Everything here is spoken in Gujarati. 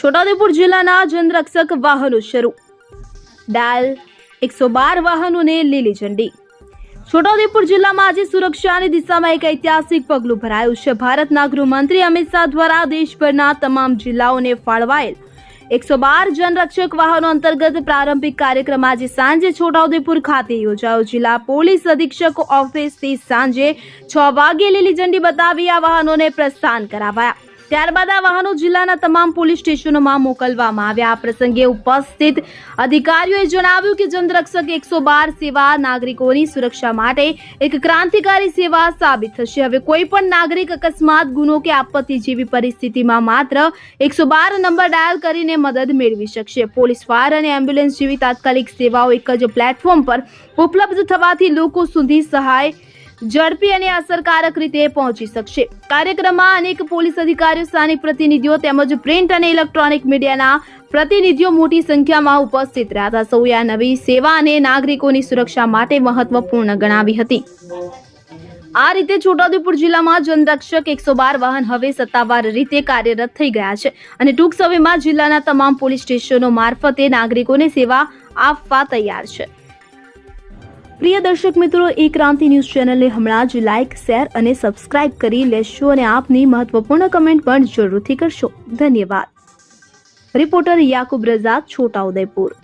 છોટાઉદેપુર જિલ્લાના જનરક્ષક વાહનો શરૂ. ડાયલ એકસો બાર વાહનોને લીલી ઝંડી. છોટાઉદેપુર જિલ્લામાં આજે સુરક્ષાની દિશામાં એક ઐતિહાસિક પગલું ભરાયું છે. ભારતના ગૃહમંત્રી અમિત શાહ દ્વારા દેશભરના તમામ જિલ્લાઓને ફાળવાયેલ એકસો બાર જનરક્ષક વાહનો અંતર્ગત પ્રારંભિક કાર્યક્રમ આજે સાંજે છોટાઉદેપુર ખાતે યોજાયો. જિલ્લા પોલીસ અધિક્ષક ઓફિસથી સાંજે છ વાગ્યે લીલી ઝંડી બતાવી આ વાહનોને પ્રસ્થાન કરાવાયા. ત્યારબાદ આ વાહનો જિલ્લાના તમામ પોલીસ સ્ટેશનોમાં મોકલવામાં આવ્યા. આ પ્રસંગે ઉપસ્થિત અધિકારીઓએ જણાવ્યું કે જનરક્ષક એકસો બાર સેવા નાગરિકોની સુરક્ષા માટે એક ક્રાંતિકારી સેવા સાબિત થશે. હવે કોઈ પણ નાગરિક અકસ્માત, ગુનો કે આપત્તિ જેવી પરિસ્થિતિમાં માત્ર એકસો બાર નંબર ડાયલ કરીને મદદ મેળવી શકશે. પોલીસ, ફાયર અને એમ્બ્યુલન્સ જેવી તાત્કાલિક સેવાઓ એક જ પ્લેટફોર્મ પર ઉપલબ્ધ થવાથી લોકો સુધી સહાય ઝડપી અને અસરકારક રીતે પહોંચી શકશે. કાર્યક્રમમાં અનેક પોલીસ અધિકારીઓ, સ્થાનિક પ્રતિનિધિઓ તેમજ પ્રિન્ટ અને ઇલેક્ટ્રોનિક મીડિયાના પ્રતિનિધિઓ મોટી સંખ્યામાં ઉપસ્થિત રહ્યા હતા. સૌએ આ નવી સેવા અને નાગરિકોની સુરક્ષા માટે મહત્વપૂર્ણ ગણાવી હતી. આ રીતે છોટાઉદેપુર જિલ્લામાં જનરક્ષક એકસો બાર વાહન હવે સત્તાવાર રીતે કાર્યરત થઈ ગયા છે અને ટૂંક સમયમાં જિલ્લાના તમામ પોલીસ સ્ટેશનો મારફતે નાગરિકોને સેવા આપવા તૈયાર છે. પ્રિય દર્શક મિત્રો, એ ક્રાંતિ ન્યૂઝ ચેનલને હમણાં જ લાઇક શેર અને સબસ્ક્રાઇબ કરી લેશો અને આપની મહત્વપૂર્ણ કમેન્ટ પણ જરૂરથી કરશો. ધન્યવાદ. રિપોર્ટર યાકુબ રઝાક છોટાઉદેપુર